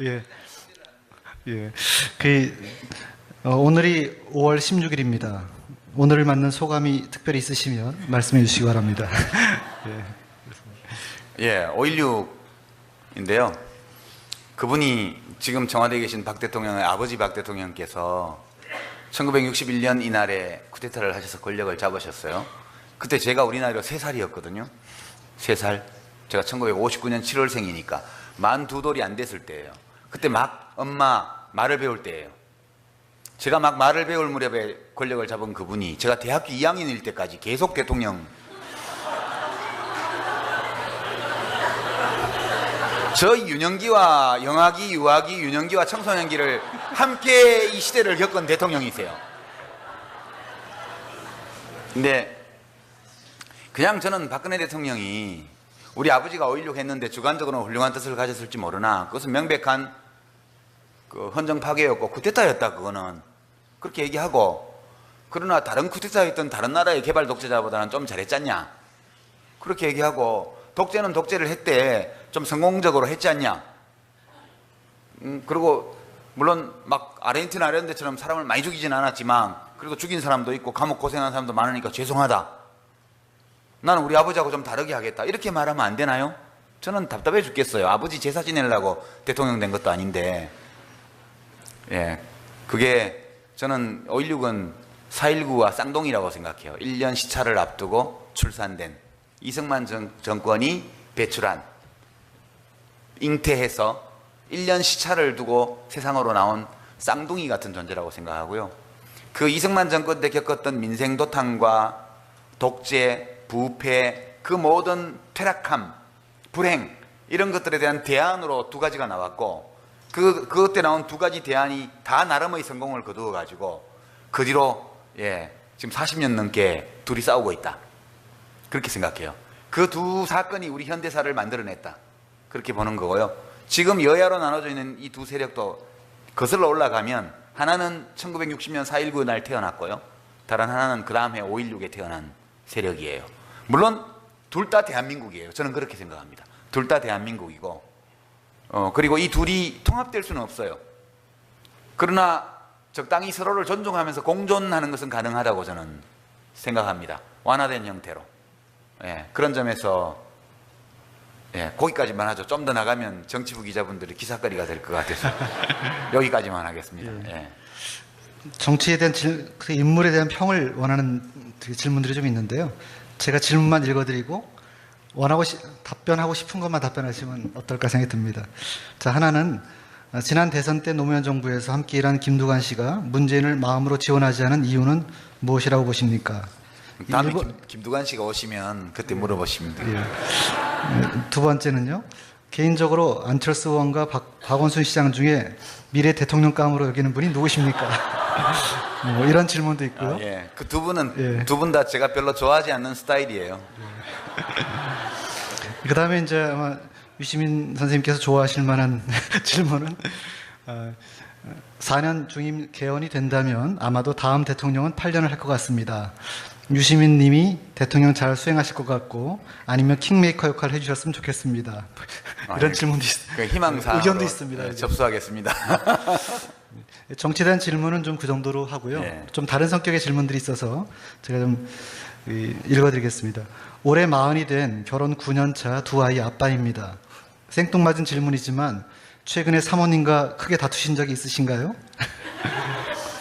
예. 예. 그 어, 오늘이 5월 16일입니다. 오늘을 맞는 소감이 특별히 있으시면 말씀해 주시기 바랍니다. 예. 예, 5.16인데요. 그분이 지금 청와대에 계신 박 대통령의 아버지 박 대통령께서 1961년 이날에 쿠데타를 하셔서 권력을 잡으셨어요. 그때 제가 우리 나이로 3살이었거든요. 3살. 제가 1959년 7월생이니까 만 두 돌이 안 됐을 때예요. 그때 막 엄마 말을 배울 때예요. 제가 막 말을 배울 무렵에 권력을 잡은 그분이 제가 대학교 2학년일 때까지 계속 대통령 저 윤영기와 영아기, 유아기, 윤영기와 청소년기를 함께 이 시대를 겪은 대통령이세요. 근데 그냥 저는 박근혜 대통령이 우리 아버지가 5.16 했는데 주관적으로는 훌륭한 뜻을 가졌을지 모르나. 그것은 명백한 그 헌정 파괴였고 쿠데타였다 그거는. 그렇게 얘기하고 그러나 다른 쿠데타였던 다른 나라의 개발 독재자보다는 좀 잘했잖냐. 그렇게 얘기하고 독재는 독재를 했대. 좀 성공적으로 했지 않냐. 음, 그리고 물론 막 아르헨티나 이런 데처럼 사람을 많이 죽이진 않았지만 그리고 죽인 사람도 있고 감옥 고생한 사람도 많으니까 죄송하다 나는 우리 아버지하고 좀 다르게 하겠다 이렇게 말하면 안 되나요? 저는 답답해 죽겠어요 아버지 제사 지내려고 대통령 된 것도 아닌데 예, 그게 저는 5.16은 4.19와 쌍둥이라고 생각해요. 1년 시차를 앞두고 출산된 이승만 정, 정권이 배출한 잉태해서 1년 시차를 두고 세상으로 나온 쌍둥이 같은 존재라고 생각하고요. 그 이승만 정권 때 겪었던 민생 도탄과 독재, 부패, 그 모든 퇴락함, 불행 이런 것들에 대한 대안으로 두 가지가 나왔고 그 그것 때 나온 두 가지 대안이 다 나름의 성공을 거두어 가지고 그 뒤로 예 지금 40년 넘게 둘이 싸우고 있다 그렇게 생각해요. 그 두 사건이 우리 현대사를 만들어냈다 그렇게 보는 거고요. 지금 여야로 나눠져 있는 이 두 세력도 거슬러 올라가면 하나는 1960년 4.19날 태어났고요. 다른 하나는 그 다음 해 5.16에 태어난 세력이에요. 물론 둘 다 대한민국이에요. 저는 그렇게 생각합니다. 둘 다 대한민국이고 어, 그리고 이 둘이 통합될 수는 없어요. 그러나 적당히 서로를 존중하면서 공존하는 것은 가능하다고 저는 생각합니다. 완화된 형태로. 예, 그런 점에서 예, 거기까지만 하죠. 좀 더 나가면 정치부 기자분들이 기사거리가 될 것 같아서 여기까지만 하겠습니다. 예. 정치에 대한 질, 그 인물에 대한 평을 원하는 그 질문들이 좀 있는데요. 제가 질문만 읽어드리고 원하고 시- 답변하고 싶은 것만 답변하시면 어떨까 생각이 듭니다. 자 하나는 어, 지난 대선 때 노무현 정부에서 함께 일한 김두관 씨가 문재인을 마음으로 지원하지 않은 이유는 무엇이라고 보십니까? 다음에 일본- 김, 김두관 씨가 오시면 그때 물어보시면 돼요. 예. 두 번째는요. 개인적으로 안철수 의원과 박, 박원순 시장 중에 미래 대통령감으로 여기는 분이 누구십니까? 뭐 이런 질문도 있고요. 아, 예. 그 두 분은 예. 두분 다 제가 별로 좋아하지 않는 스타일이에요. 그 다음에 이제 아마 유시민 선생님께서 좋아하실 만한 질문은 어, 4년 중임 개헌이 된다면 아마도 다음 대통령은 8년을 할 것 같습니다. 유시민 님이 대통령 잘 수행하실 것 같고 아니면 킹메이커 역할을 해주셨으면 좋겠습니다. 아, 이런 예. 질문도 있, 그 희망사 의견도 있습니다. 예, 접수하겠습니다. 정치에 대한 질문은 좀 그 정도로 하고요. 예. 좀 다른 성격의 질문들이 있어서 제가 좀 이, 읽어드리겠습니다. 올해 마흔이 된 결혼 9년 차 두 아이 아빠입니다. 생뚱맞은 질문이지만 최근에 사모님과 크게 다투신 적이 있으신가요?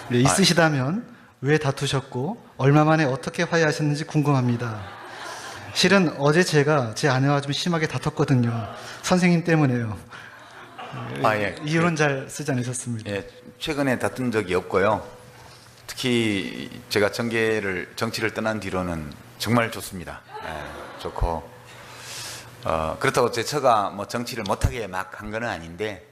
네, 있으시다면 왜 다투셨고 얼마 만에 어떻게 화해하셨는지 궁금합니다. 실은 어제 제가 제 아내와 좀 심하게 다퉜거든요. 선생님 때문에요. 아, 예. 이유는 잘 쓰지 않으셨습니다. 예, 최근에 다툰 적이 없고요. 특히 제가 정계를 정치를 떠난 뒤로는 정말 좋습니다. 예, 좋고 어, 그렇다고 제 처가 뭐 정치를 못하게 막 한 건 아닌데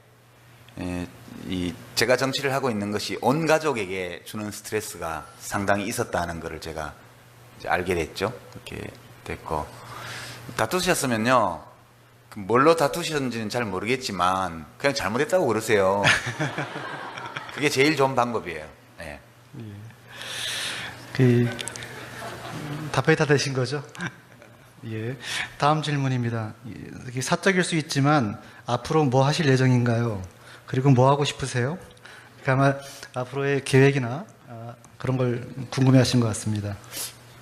예, 이 제가 정치를 하고 있는 것이 온 가족에게 주는 스트레스가 상당히 있었다는 것을 제가 이제 알게 됐죠. 그렇게 됐고 다투셨으면요. 그 뭘로 다투셨는지는 잘 모르겠지만 그냥 잘못했다고 그러세요. 그게 제일 좋은 방법이에요. 예. 그 답변이 다 되신 거죠? 예. 다음 질문입니다. 예, 이게 사적일 수 있지만 앞으로 뭐 하실 예정인가요? 그리고 뭐 하고 싶으세요? 그러니까 아마 앞으로의 계획이나 아, 그런 걸 궁금해하신 것 같습니다.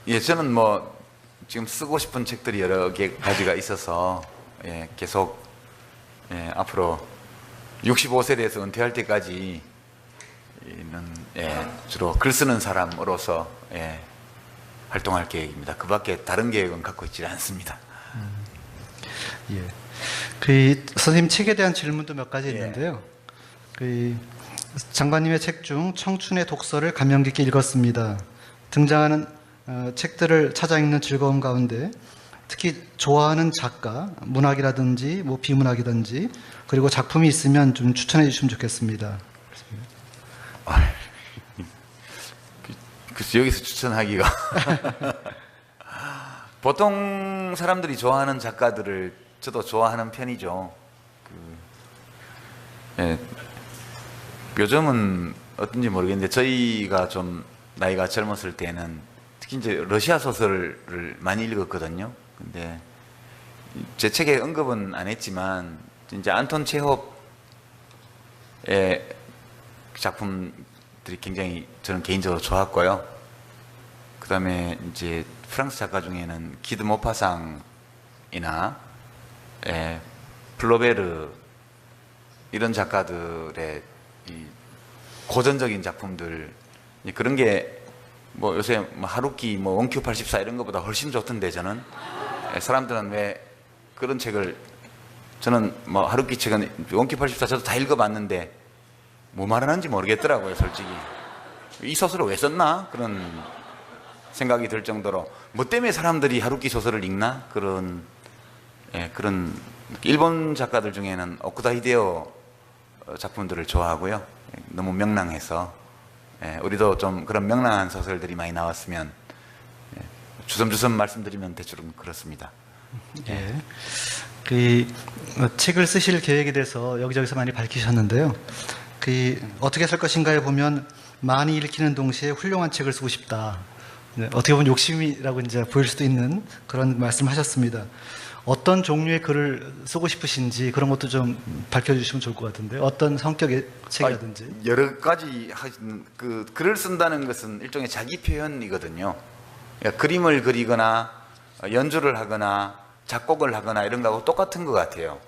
예, 저는 뭐 지금 쓰고 싶은 책들이 여러 개 가지가 있어서 예, 계속 예, 앞으로 65세 돼서 은퇴할 때까지 는 예, 주로 글 쓰는 사람으로서 예, 활동할 계획입니다. 그 밖에 다른 계획은 갖고 있지 않습니다. 예. 그 선생님 책에 대한 질문도 몇 가지 예. 있는데요. 그 장관님의 책 중 청춘의 독서를 감명 깊게 읽었습니다. 등장하는 어, 책들을 찾아 읽는 즐거움 가운데 특히 좋아하는 작가, 문학이라든지 뭐 비문학이든지 그리고 작품이 있으면 좀 추천해 주시면 좋겠습니다. 글쎄 여기서 추천하기가 보통 사람들이 좋아하는 작가들을 저도 좋아하는 편이죠. 그, 예, 요즘은 어떤지 모르겠는데 저희가 좀 나이가 젊었을 때는 특히 이제 러시아 소설을 많이 읽었거든요. 근데 제 책에 언급은 안 했지만 이제 안톤 체홉의 작품들이 굉장히 저는 개인적으로 좋았고요. 그 다음에 이제 프랑스 작가 중에는 기드 모파상이나 예, 플로베르 이런 작가들의 이 고전적인 작품들 이 그런 게 뭐 요새 뭐 하루키 뭐 원큐 84 이런 것보다 훨씬 좋던데 저는 예, 사람들은 왜 그런 책을 저는 뭐 하루키 책은 원큐 84 저도 다 읽어봤는데 뭐 말하는지 모르겠더라고요 솔직히. 이 소설을 왜 썼나? 그런 생각이 들 정도로. 뭐 때문에 사람들이 하루키 소설을 읽나? 그런 예, 그런 일본 작가들 중에는 오쿠다 히데오 작품들을 좋아하고요. 예, 너무 명랑해서. 예, 우리도 좀 그런 명랑한 소설들이 많이 나왔으면 예, 주섬주섬 말씀드리면 대충 그렇습니다. 예. 그 어, 책을 쓰실 계획에 대해서 여기저기서 많이 밝히셨는데요. 그 어떻게 쓸 것인가에 보면 많이 읽히는 동시에 훌륭한 책을 쓰고 싶다. 네, 어떻게 보면 욕심이라고 이제 보일 수도 있는 그런 말씀하셨습니다. 어떤 종류의 글을 쓰고 싶으신지 그런 것도 좀 밝혀주시면 좋을 것 같은데 어떤 성격의 책이라든지. 아, 여러 가지 하신 그 글을 쓴다는 것은 일종의 자기 표현이거든요. 그러니까 그림을 그리거나 어, 연주를 하거나 작곡을 하거나 이런 거하고 똑같은 것 같아요.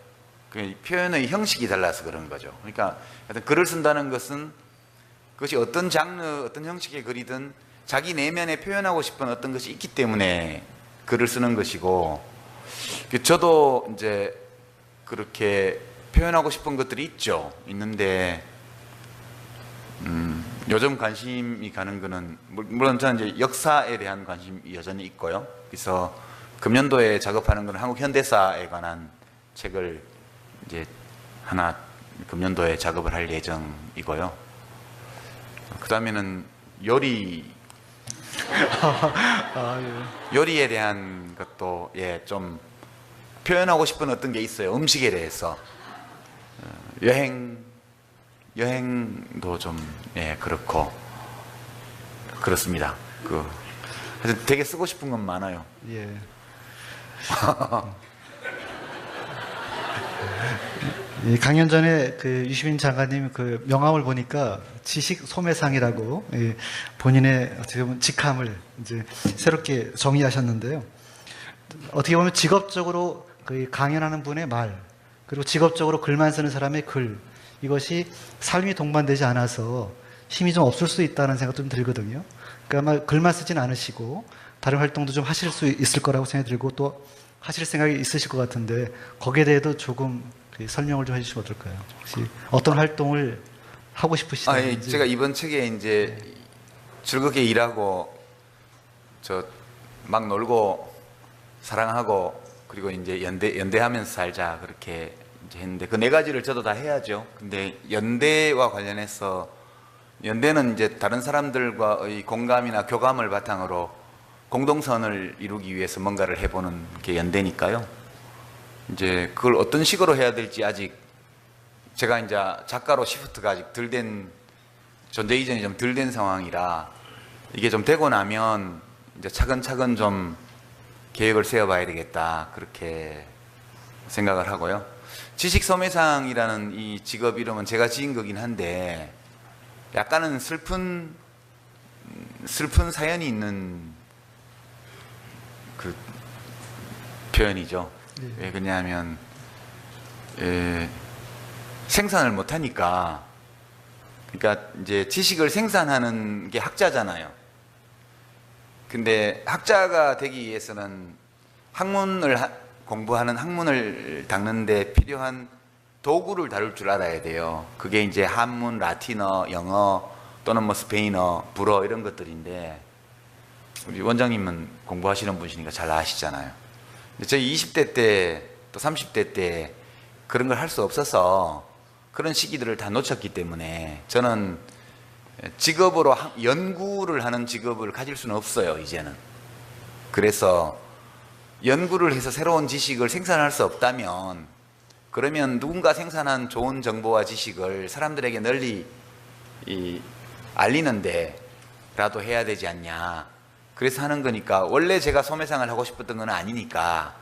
그 표현의 형식이 달라서 그런 거죠. 그러니까 하여튼 글을 쓴다는 것은 그것이 어떤 장르, 어떤 형식의 글이든 자기 내면에 표현하고 싶은 어떤 것이 있기 때문에 글을 쓰는 것이고 그 저도 이제 그렇게 표현하고 싶은 것들이 있죠. 있는데 음, 요즘 관심이 가는 거는 물- 물론 저는 이제 역사에 대한 관심이 여전히 있고요. 그래서 금년도에 작업하는 건 한국 현대사에 관한 책을 이제 하나 금년도에 작업을 할 예정이고요. 그 다음에는 요리 아, 예. 요리에 대한 것도 예 좀 표현하고 싶은 어떤 게 있어요. 음식에 대해서 어, 여행 여행도 좀 예 그렇고 그렇습니다. 그 하여튼 되게 쓰고 싶은 건 많아요. 예. 예, 강연 전에 그 유시민 장관님 그 명함을 보니까 지식 소매상이라고 예, 본인의 어떻게 보면 직함을 이제 새롭게 정의하셨는데요. 어떻게 보면 직업적으로 그 강연하는 분의 말 그리고 직업적으로 글만 쓰는 사람의 글 이것이 삶이 동반되지 않아서 힘이 좀 없을 수 있다는 생각도 좀 들거든요. 그러니까 아마 글만 쓰진 않으시고 다른 활동도 좀 하실 수 있을 거라고 생각이 들고 또 하실 생각이 있으실 것 같은데 거기에 대해도 조금 그 설명을 좀 해주시면 어떨까요? 혹시 어떤 활동을 하고 아, 예, 싶으시다든지 제가 이번 책에 이제 즐겁게 일하고 저 막 놀고 사랑하고 그리고 이제 연대 연대하면서 살자 그렇게 했는데 그 네 가지를 저도 다 해야죠. 근데 연대와 관련해서 연대는 이제 다른 사람들과의 공감이나 교감을 바탕으로 공동선을 이루기 위해서 뭔가를 해보는 게 연대니까요. 이제 그걸 어떤 식으로 해야 될지 아직 제가 이제 작가로 시프트가 아직 덜 된 존재 이전이 좀 덜 된 상황이라 이게 좀 되고 나면 이제 차근차근 좀 계획을 세워봐야 되겠다 그렇게 생각을 하고요. 지식 소매상이라는 이 직업 이름은 제가 지은 거긴 한데 약간은 슬픈 음, 슬픈 사연이 있는 그 표현이죠. 왜 그러냐면 에, 생산을 못 하니까 그러니까 이제 지식을 생산하는 게 학자잖아요. 근데 학자가 되기 위해서는 학문을 하- 공부하는 학문을 닦는데 필요한 도구를 다룰 줄 알아야 돼요. 그게 이제 한문, 라틴어, 영어 또는 뭐 스페인어, 불어 이런 것들인데 우리 원장님은 공부하시는 분이시니까 잘 아시잖아요. 저희 20대 때 또 30대 때 그런 걸 할 수 없어서 그런 시기들을 다 놓쳤기 때문에 저는 직업으로 하- 연구를 하는 직업을 가질 수는 없어요, 이제는. 그래서 연구를 해서 새로운 지식을 생산할 수 없다면 그러면 누군가 생산한 좋은 정보와 지식을 사람들에게 널리 이, 알리는데라도 해야 되지 않냐. 그래서 하는 거니까 원래 제가 소매상을 하고 싶었던 건 아니니까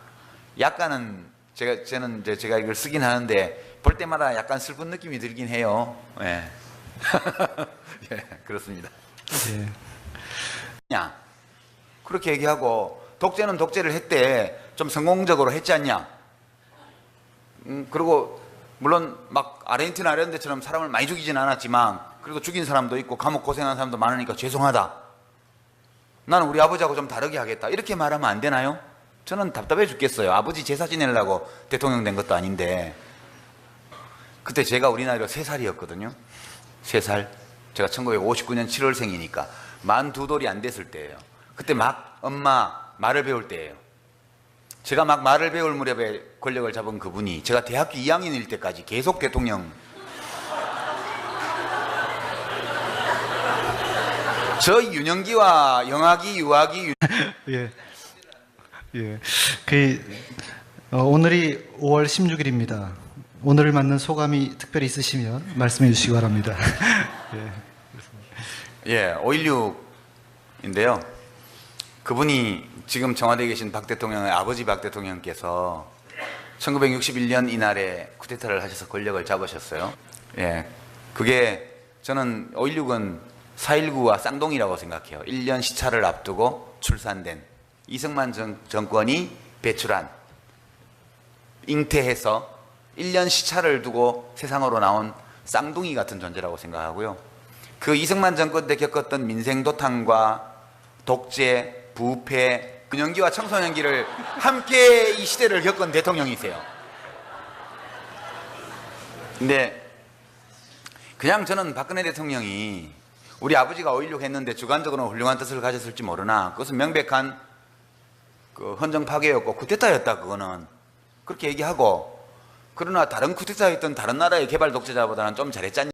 약간은 제가 저는 이제 제가 이걸 쓰긴 하는데 볼 때마다 약간 슬픈 느낌이 들긴 해요. 예. 예, 그렇습니다. 예. 냐 그렇게 얘기하고 독재는 독재를 했대. 좀 성공적으로 했지 않냐? 음, 그리고 물론 막 아르헨티나 이런 데처럼 사람을 많이 죽이진 않았지만 그래도 죽인 사람도 있고 감옥 고생한 사람도 많으니까 죄송하다. 나는 우리 아버지하고 좀 다르게 하겠다. 이렇게 말하면 안 되나요? 저는 답답해 죽겠어요. 아버지 제사 지내려고 대통령 된 것도 아닌데. 그때 제가 우리 나이로 3살이었거든요. 3살. 제가 1959년 7월생이니까 만 두 돌이 안 됐을 때예요. 그때 막 엄마 말을 배울 때예요 제가 막 말을 배울 무렵에 권력을 잡은 그분이 제가 대학교 2학년일 때까지 계속 대통령 저 윤영기와 영학이 유학이 예. 예. 그 어, 오늘이 5월 16일입니다. 오늘을 맞는 소감이 특별히 있으시면 말씀해 주시기 바랍니다. 예. 예, 5.16인데요. 그분이 지금 청와대에 계신 박 대통령의 아버지 박 대통령께서 1961년 이날에 쿠데타를 하셔서 권력을 잡으셨어요. 예, 그게 저는 5.16은 4.19와 쌍둥이라고 생각해요. 1년 시차를 앞두고 출산된 이승만 정, 정권이 배출한 잉태해서 1년 시차를 두고 세상으로 나온 쌍둥이 같은 존재라고 생각하고요. 그 이승만 정권 때 겪었던 민생 도탄과 독재, 부패, 근영기와 청소년기를 함께 이 시대를 겪은 대통령이세요. 근데 그냥 저는 박근혜 대통령이 우리 아버지가 5.16 했는데 주관적으로는 훌륭한 뜻을 가졌을지 모르나 그것은 명백한 그 헌정 파괴였고 쿠데타였다 그거는 그렇게 얘기하고 그러나 다른 쿠데타였던 다른 나라의 개발 독재자보다는 좀 않냐